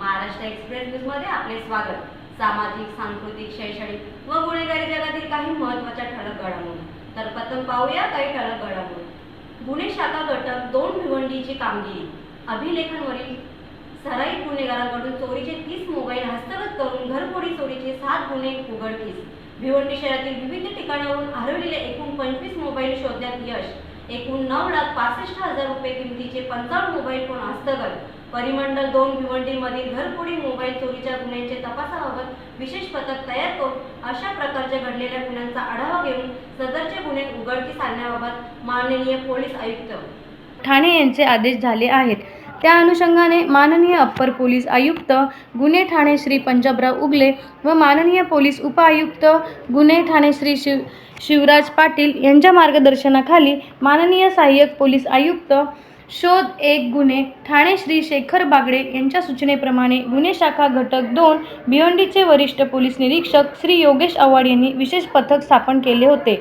Maharashtra express न्यूजमध्ये आपले स्वागत. सामाजिक सांस्कृतिक शैक्षणिक व गुन्हेगारी जगातील काही महत्त्वाच्या ठळक घडामोडी. तर प्रथम पाहूया काही ठळक घडामोडी. गुन्हे शाखा घटक दोन भिवंडीची कामगिरी. अभिलेखांवरील सराईत गुन्हेगारांकडून चोरीचे तीस मोबाईल हस्तगत करून घरफोडी चोरीचे सात गुन्हे उघडकीस. भिवंडी शहरातील विविध ठिकाणाहून हरवलेले एकूण पंचवीस मोबाईल शोधण्यात यश. एकूण नऊ लाख पासष्ट हजार रुपये किमतीचे पंचावन्न मोबाईल फोन हस्तगत परिमंडल दोन भिवंडीमधील घरफोडी मोबाईल चोरीच्या गुन्ह्यांचे तपासाबाबत विशेष पथक तयार करून अशा प्रकारच्या घडलेल्या गुन्ह्यांचा आढावा घेऊन सदरचे गुन्हे उघडकीस आणण्याबाबत माननीय पोलीस आयुक्त ठाणे यांचे आदेश झाले आहेत. त्या अनुषंगाने माननीय अप्पर पोलीस आयुक्त गुन्हे ठाणे श्री पंजाबराव उगले व माननीय पोलीस उपआयुक्त गुन्हे ठाणे श्री शिव शिवराज पाटील यांच्या मार्गदर्शनाखाली माननीय सहाय्यक पोलीस आयुक्त शोध एक गुन्हे ठाणे श्री शेखर बागडे यांच्या सूचनेप्रमाणे गुन्हे शाखा घटक दोन भिवंडीचे वरिष्ठ पोलीस निरीक्षक श्री योगेश आव्हाड यांनी विशेष पथक स्थापन केले होते.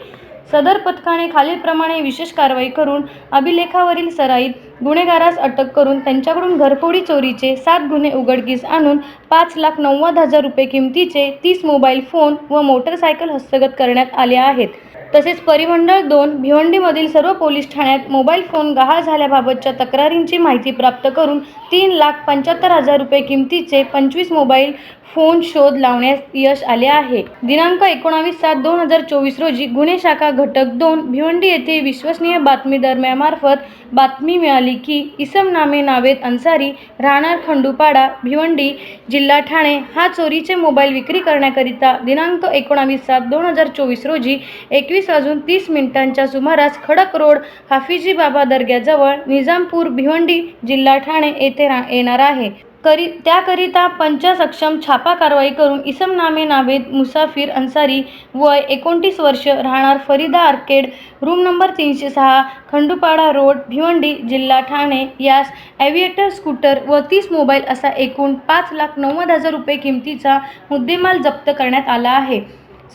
सदर पथकाने खालीलप्रमाणे विशेष कारवाई करून अभिलेखावरील सराईत गुन्हेगारास अटक करून त्यांच्याकडून घरफोडी चोरीचे सात गुन्हे उघडकीस आणून पाच लाख नव्वद हजार रुपये किमतीचे तीस मोबाईल फोन व मोटरसायकल हस्तगत करण्यात आले आहेत. तसेच परिमंडळ दोन भिवंडीमधील सर्व पोलीस ठाण्यात मोबाईल फोन गहाळ झाल्याबाबतच्या तक्रारींची माहिती प्राप्त करून तीन लाख पंच्याहत्तर हजार रुपये किमतीचे पंचवीस मोबाईल फोन शोध लावण्यास यश आले आहे. दिनांक एकोणावीस सात दोन हजार चोवीस रोजी गुन्हे शाखा घटक दोन भिवंडी येथे विश्वसनीय बातमी दरम्यामार्फत बातमी मिळाली. की इसम नामे नावेद अन्सारी राहणार खंडूपाडा भिवंडी जिल्हा ठाणे. हा चोरीचे मोबाईल विक्री करण्याकरिता दिनांक एकोणावीस सात दोन हजार चोवीस रोजी एकवीस वाजून तीस मिनिटांच्या सुमारास खडक रोड हाफिजी बाबा दर्ग्याजवळ निजामपूर भिवंडी जिल्हा ठाणे येथे रा येणार आहे. करी त्याकरिता पंचसक्षम छापा कारवाई करून इसम नामे नावेद मुसाफिर अन्सारी वय एकोणतीस वर्ष राहणार फरीदा आर्केड रूम नंबर तीनशे सहा खंडुपाडा रोड भिवंडी जिल्हा ठाणे. यास ॲव्हिएटर स्कूटर व तीस मोबाईल असा एकूण पाच लाख नव्वद हजार रुपये किमतीचा मुद्देमाल जप्त करण्यात आला आहे.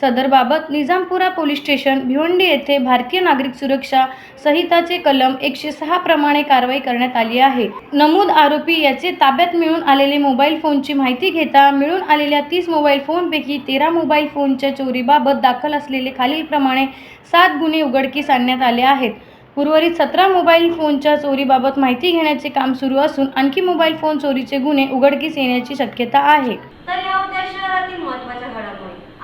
सदरबाबत निजामपुरा पोलीस स्टेशन भिवंडी येथे भारतीय नागरिक सुरक्षा संहिताचे कलम एकशे सहा प्रमाणे कारवाई करण्यात आली आहे. नमूद आरोपी याचे ताब्यात मिळून आलेले मोबाईल फोनची माहिती घेता मिळून आलेल्या तीस मोबाईल फोनपैकी तेरा मोबाईल फोनच्या चोरीबाबत दाखल असलेले खालीलप्रमाणे सात गुन्हे उघडकीस आणण्यात आले आहेत. उर्वरित सतरा मोबाईल फोनच्या चोरीबाबत माहिती घेण्याचे काम सुरू असून आणखी मोबाईल फोन चोरीचे गुन्हे उघडकीस येण्याची शक्यता आहे. तर या शहरातील महत्त्वाच्या